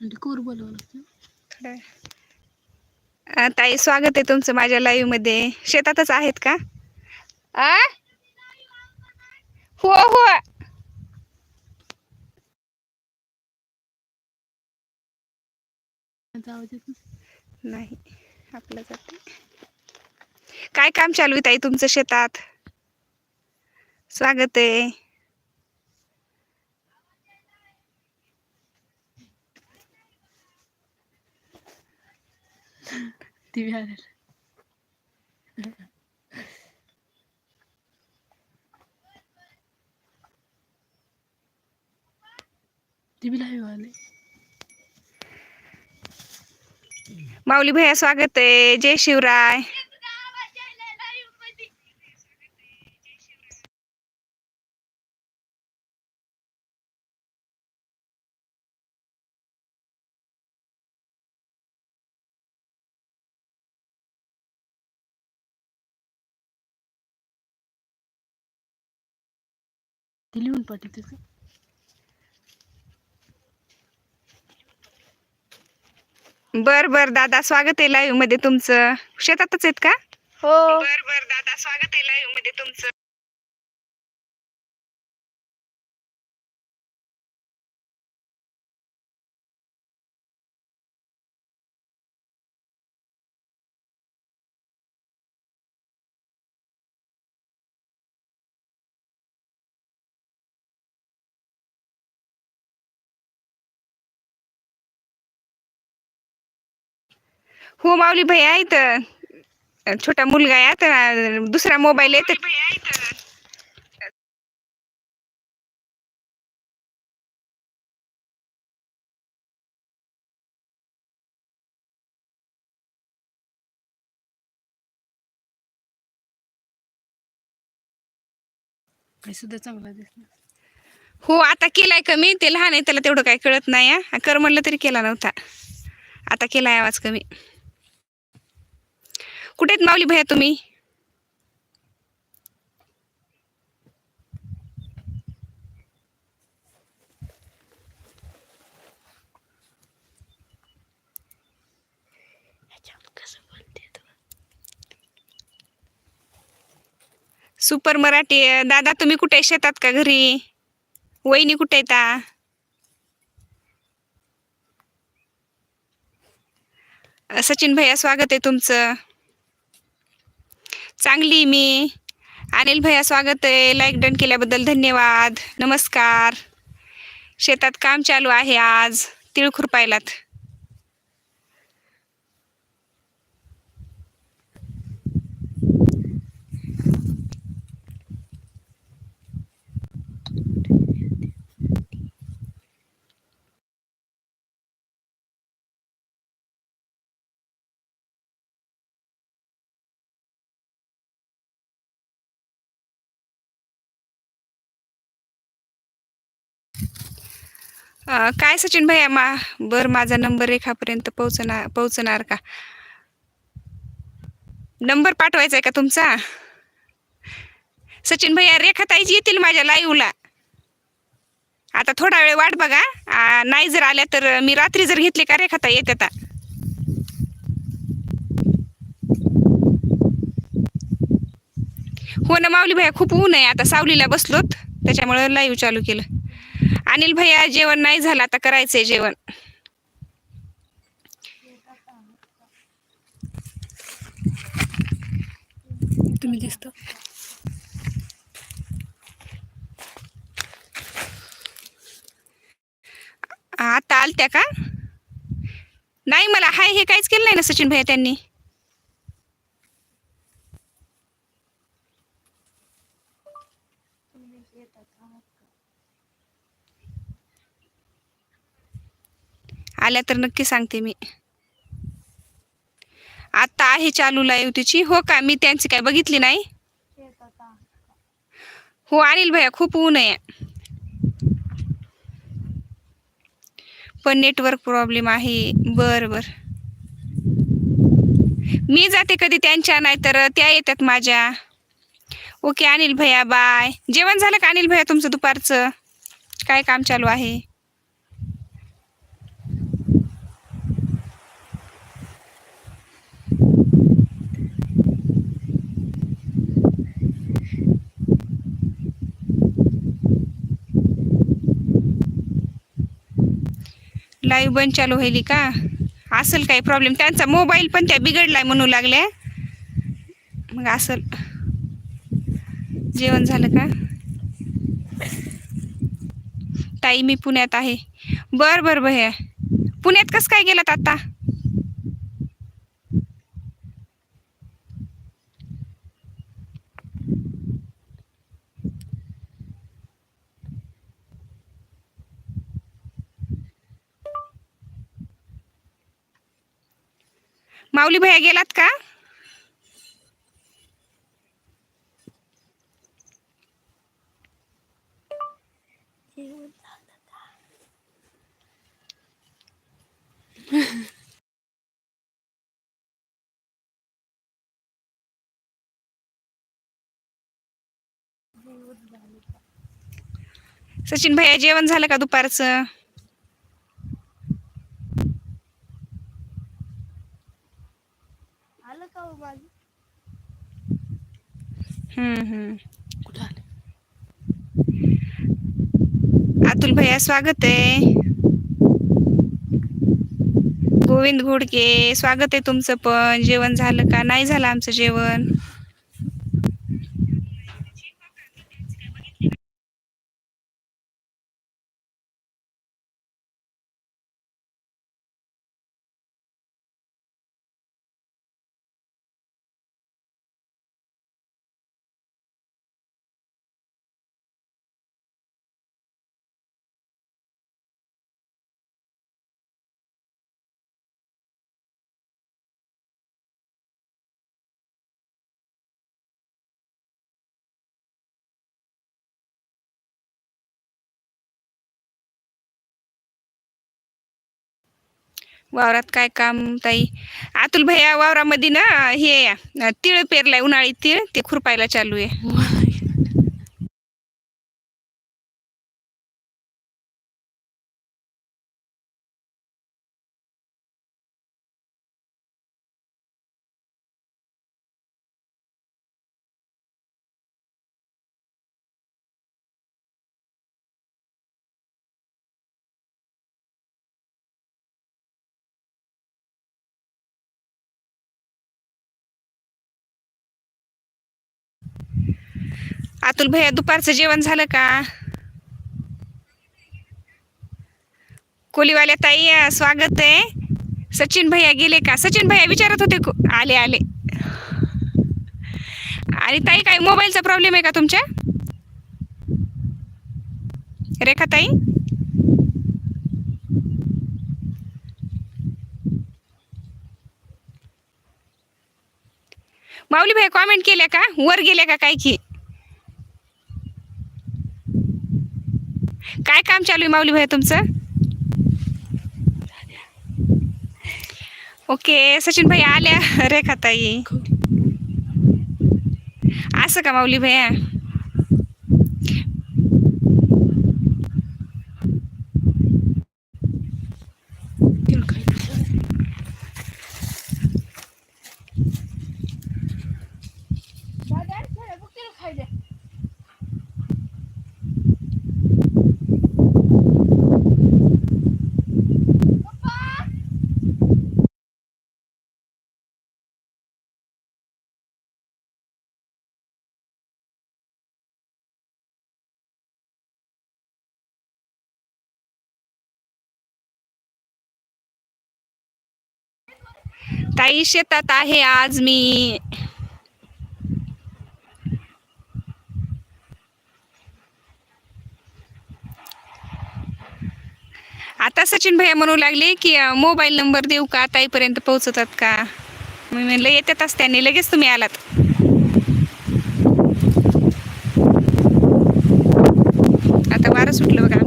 म्हणजे बोलावं लागतं ताई स्वागत आहे तुमचं माझ्या लाईव्हमध्ये. शेतातच आहेत का? आ हो हो. नाही. आपलं जाते काय काम चालू आहे ताई तुमचं शेतात? स्वागत आहे. लाईव्ह आले माऊली भैया स्वागत आहे जय शिवराय ते लिहून पाठवते का बर बर दादा स्वागत आहे लाईव्हमध्ये तुमचं. शेतातच आहेत का? हो. बर बर दादा स्वागत आहे लाईव्हमध्ये तुमचं हो माऊली भैया इथं छोटा मुलगा आहे आता. दुसरा मोबाईल आहे तर सुद्धा चांगला दिसला. हो आता केलाय कमी. ते लहान आहे त्याला तेवढं काही कळत नाही हा. कर म्हणलं तरी केला नव्हता. आता केलाय आवाज कमी. कुठे आहेत माऊली भैया तुम्ही? सुपर मराठी दादा तुम्ही कुठे आहे? शेतात का घरी? वहिनी कुठे येता सचिन भैया स्वागत आहे तुमचं. चांगली आहे मी. अनिल भैया स्वागत आहे. लाईक डन केल्याबद्दल धन्यवाद. नमस्कार. शेतात काम चालू आहे आज. तिळ खुरपायलात काय सचिन भैया मा बर माझा नंबर रेखापर्यंत पोहोचणार पोहोचणार का? नंबर पाठवायचा आहे का तुमचा? सचिन भैया रेखाताईची येतील माझ्या लाईव्हला आता थोडा वेळ वाट बघा. नाही जर आल्या तर मी रात्री जर घेतले का रेखाताई येते आता हो ना माऊली भैया खूप ऊन आहे. आता सावलीला बसलोत. त्याच्यामुळे लाईव्ह चालू केलं. अनिल भैया जेवण नाही झालं आता करायचंय जेवण. तुम्ही दिसतो. आता आलत्या का? नाही मला हाय हे काहीच केलं नाही ना सचिन भैया त्यांनी. आल्या तर नक्की सांगते मी. आता आहे चालू लाईव्ह तिची. हो का? मी त्यांची काय बघितली नाही? हो अनिल भैया खूप ऊन आहे. पण नेटवर्क प्रॉब्लेम आहे. बर बर. मी जाते कधी त्यांच्या नाही तर त्या येतात माझ्या. ओके अनिल भैया बाय जेवण झालं का अनिल भैया तुमचं दुपारचं? काय काम चालू आहे? लाईव्ह बंद चालू व्हायली का? असेल काही प्रॉब्लेम त्यांचा मोबाईल पण त्या बिघडलाय म्हणू लागल्या. मग असेल. जेवण झालं का? ताई मी पुण्यात आहे. बर बर भैया पुण्यात कसं काय गेलात आता? माऊली भैया गेलात का? सचिन भैया जेवण झालं का दुपारचं? आलं का हो माझं? हम्म हम्म. कुठं आलं? अतुल भैया स्वागत आहे. गोविंद घोडके स्वागत आहे तुमचं पण. जेवण झालं का? नाही झालं आमचं जेवण? वावरात काय काम ताई? अतुल भैया वावरामध्ये ना हे तिळ तीळ पेरलाय उन्हाळी तीळ ते खुरपायला चालू आहे. अतुल भैया दुपारचं जेवण झालं का? कोलीवाल्या ताई स्वागत आहे. सचिन भैया गेले का? सचिन भैया विचारत होते आले आले. आणि ताई काय मोबाईलचा प्रॉब्लेम आहे का तुमच्या? रेखा ताई? माऊली भाई कॉमेंट केल्या का? वर गेल्या का काय की? काय काम चालू आहे माऊली भाई तुमचं? ओके सचिन भाई आल्या रेखा ताई असं का माऊली भैया ताई शेतात आहे आज मी. आता सचिन भैया म्हणू लागले की मोबाईल नंबर देऊ का? ताईपर्यंत पोहोचतात का? मी म्हणलं येतातच त्यांनी लगेच तुम्ही आलात. आता वारं सुटलं बघा.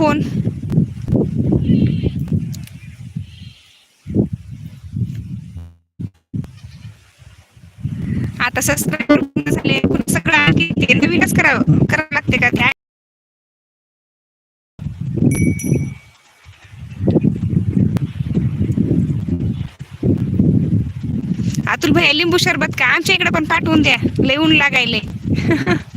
फोन. आता सबस्क्राईब झाले सगळं ते नवीनच करावं? करावं लागते का? त्या अतुल भाई लिंबू शरबत का? आमच्या इकडे पण पाठवून द्या. लय ऊन लागायले